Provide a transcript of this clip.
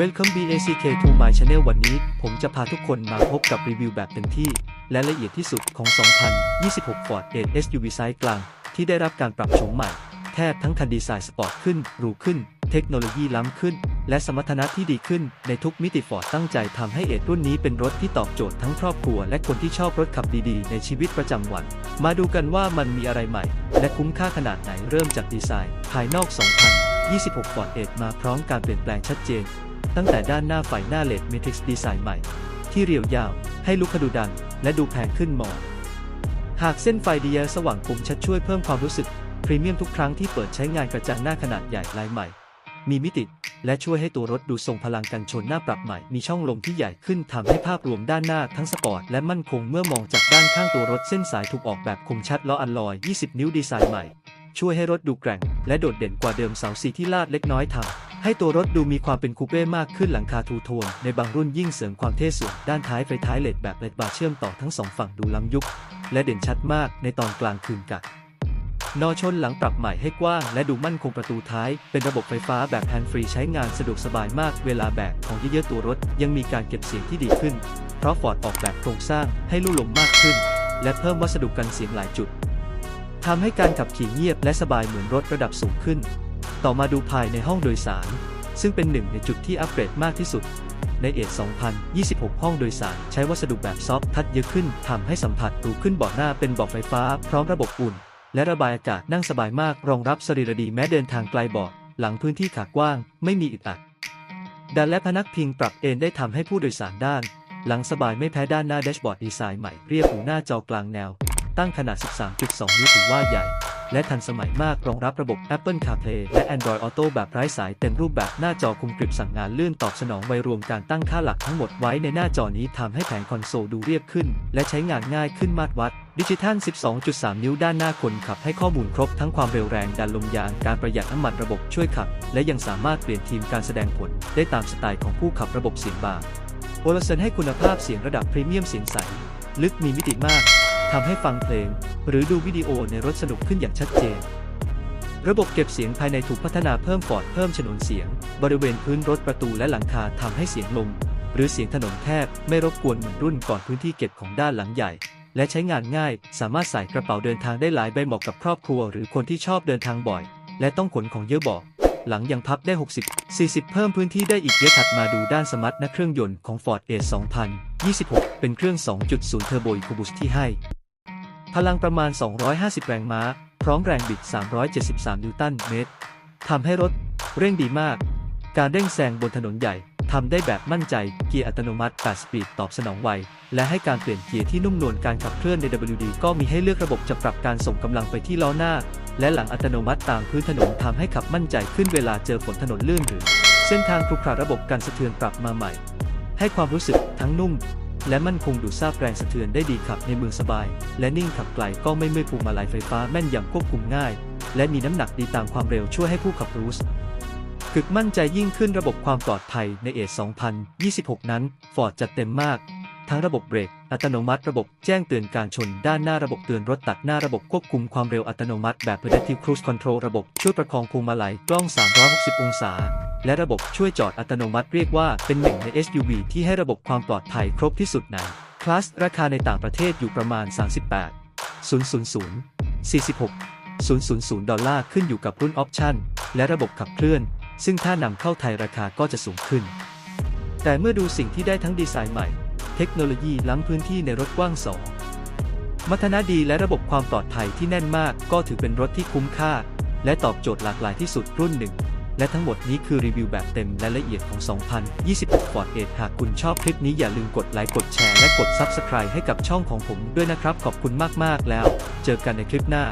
Welcome BACK to my channel วันนี้ ผมจะพาทุกคนมาพบกับรีวิวแบบเต็มที่ และละเอียดที่สุดของ 2026 Ford Edge SUV ไซส์กลาง ที่ได้รับการปรับโฉมใหม่ แทบทั้งคันดีไซน์สปอร์ตขึ้นหรูขึ้น เทคโนโลยีล้ำขึ้น และสมรรถนะที่ดีขึ้น ในทุกมิติ Ford ตั้งใจทำให้เอดรุ่นนี้เป็นรถที่ตอบโจทย์ทั้งครอบครัว และคนที่ชอบรถขับดีๆ ในชีวิตประจำวัน มาดูกันว่ามันมีอะไรใหม่ และคุ้มค่าขนาดไหนเริ่มจากดีไซน์ ภายนอก 2026 Ford Edge มาพร้อมการเปลี่ยนแปลงชัดเจน ตั้งแต่ด้านหน้าไฟหน้าเลด Matrix ดีไซน์ใหม่ ที่เรียวยาว ให้ลุคดูดัง และดูแพงขึ้นมองหากเส้นไฟดีเยสว่างคมชัดช่วยเพิ่มความรู้สึกพรีเมียมทุกครั้งที่เปิดใช้งานกระจังหน้าขนาดใหญ่ลายใหม่ มีมิติและช่วยให้ตัวรถดูทรงพลังกันชนหน้าปรับใหม่ มีช่องลมที่ใหญ่ขึ้นทำให้ภาพรวมด้านหน้าทั้งสปอร์ตและมั่นคงเมื่อมองจากด้านข้างตัวรถเส้นสายถูกออกแบบคมชัดล้ออัลลอย 20 นิ้วดีไซน์ใหม่ ช่วยให้รถดูแกร่ง และโดดเด่นกว่าเดิมเสาสีที่ลาดเล็กน้อยทำ ให้ตัวรถดูมีความเป็นคูเป้มากขึ้นหลังคาทูโทนในบางรุ่นยิ่งเสริมความเท่ส่วนด้านท้ายไฟท้ายเลดแบบเลดบาร์เชื่อมต่อทั้งสองฝั่งดูล้ำยุค และเด่นชัดมากในตอนกลางคืนกัดนอชนหลังปรับใหม่ให้กว้างและดูมั่นคงประตูท้าย เป็นระบบไฟฟ้าแบบแฮนด์ฟรีใช้งานสะดวกสบายมากเวลาแบกของเยอะๆตัวรถ ยังมีการเก็บเสียงที่ดีขึ้น เพราะฟอร์ดออกแบบโครงสร้างให้ลู่ลมมากขึ้น และเพิ่มวัสดุกันเสียงหลายจุดทำให้การขับขี่เงียบและสบายเหมือนรถระดับสูงขึ้น ต่อมาดูภายในห้องโดยสาร ซึ่งเป็นหนึ่งในจุดที่อัปเกรดมากที่สุด ในเอท2026 ห้องโดยสารใช้วัสดุแบบซอฟต์ทัชเยอะขึ้นทำให้สัมผัสหรูขึ้นเบาะหน้าเป็นเบาะไฟฟ้า พร้อมระบบอุ่น และระบายอากาศนั่งสบายมากรองรับสรีระดีแม้เดินทางไกลเบาะหลังพื้นที่ขากว้าง ไม่มีอึดอัดด้านและพนักพิงปรับเอนได้ทำให้ผู้โดยสารด้าน หลังสบายไม่แพ้ด้านหน้าแดชบอร์ดดีไซน์ใหม่เรียบหรูหน้าจอกลางแนว ตั้งขนาด 13.2 นิ้วถือว่าใหญ่ และทันสมัยมากรองรับระบบ Apple CarPlay และ Android Auto แบบไร้สายเต็มรูปแบบหน้าจอคุมกริบสั่งงานเลื่อนตอบสนองไวรวมการตั้งค่าหลักทั้งหมดไว้ในหน้าจอนี้ทำให้แผงคอนโซลดูเรียบขึ้น และใช้งานง่ายขึ้นมาตรวัดดิจิทัล 12.3 นิ้วด้านหน้าคนขับให้ข้อมูลครบทั้งความเร็วแรงดันลมยาง การประหยัดน้ำมันระบบช่วยขับ และยังสามารถเปลี่ยนทีมการแสดงผล ได้ตามสไตล์ของผู้ขับระบบเสียงบาร์โอลเซนให้คุณภาพเสียงระดับพรีเมียมเสียงใส ลึกมีมิติมากทำให้ฟังเพลง หรือดูวิดีโอในรถสนุกขึ้นอย่างชัดเจน ระบบเก็บเสียงภายในถูกพัฒนาเพิ่มฟอร์ดเพิ่มฉนวนเสียง บริเวณพื้นรถประตูและหลังคาทำให้เสียงลมหรือเสียงถนนแทบไม่รบกวนเหมือนรุ่นก่อนพื้นที่เก็บของด้านหลังใหญ่ และใช้งานง่าย สามารถใส่กระเป๋าเดินทางได้หลายใบเหมาะกับครอบครัว หรือคนที่ชอบเดินทางบ่อย และต้องขนของเยอะบอกหลังยังพับได้ 60 40 เพิ่มพื้นที่ได้อีกเยอะถัดมาดูด้านสมรรถนะเครื่องยนต์ของ Ford Edge 2026 เป็นเครื่อง 2.0 เทอร์โบอีโคบูสที่ให้ พลังประมาณ 250 แรงม้า พร้อมแรงบิด 373 นิวตันเมตร ทำให้รถเร่งดีมาก การเร่งแซงบนถนนใหญ่ทำได้แบบมั่นใจ เกียร์อัตโนมัติ 8 สปีดตอบสนองไว และให้การเปลี่ยนเกียร์ที่นุ่มนวลการขับเคลื่อนใน WD ก็มีให้เลือกระบบจะปรับการส่งกำลังไปที่ล้อหน้า และหลังอัตโนมัติตามพื้นถนนทำให้ขับมั่นใจขึ้นเวลาเจอฝนถนนลื่นหรือ เส้นทางครุขระระบบการสะเทือนปรับมาใหม่ ให้ความรู้สึกทั้งนุ่ม และมั่นคงดูดซาบแรงสะเทือนได้ดีขับในเมืองสบาย และนิ่งขับไกลก็ไม่เมื่อยพวงมาลัยไฟฟ้าแม่นยำควบคุมง่าย และมีน้ำหนักดีตามความเร็วช่วยให้ผู้ขับรู้สึกกึกมั่นใจยิ่งขึ้นระบบความปลอดภัยในเอท2026 นั้น ฟอร์ดจัดเต็มมาก ทั้งระบบเบรก อัตโนมัติระบบแจ้งเตือนการชน ด้านหน้าระบบเตือนรถตัดหน้าระบบควบคุมความเร็วอัตโนมัติแบบ Adaptive Cruise Control ระบบช่วยประคองพวงมาลัยกล้อง 360 องศา และระบบช่วยจอดอัตโนมัติเรียกว่าเป็นหนึ่งใน SUV ที่ให้ระบบความปลอดภัยครบที่สุดในคลาสราคาในต่างประเทศอยู่ประมาณ 38 000 46 000 ดอลลาร์ขึ้นอยู่กับรุ่นออปชั่น และระบบขับเคลื่อน ซึ่งถ้านำเข้าไทยราคาก็จะสูงขึ้น แต่เมื่อดูสิ่งที่ได้ทั้งดีไซน์ใหม่ เทคโนโลยีล้ำพื้นที่ในรถกว้างสองมัทนาดีและระบบความปลอดภัยที่แน่นมากก็ถือเป็นรถที่คุ้มค่า และตอบโจทย์หลากหลายที่สุดรุ่นหนึ่ง และทั้งหมดนี้คือรีวิวแบบเต็มและละเอียดของ 2026 Ford Edge หากคุณชอบคลิปนี้อย่าลืมกดไลค์กดแชร์และกด Subscribe ให้กับช่องของผมด้วยนะครับ ขอบคุณมากๆแล้ว เจอกันในคลิปหน้า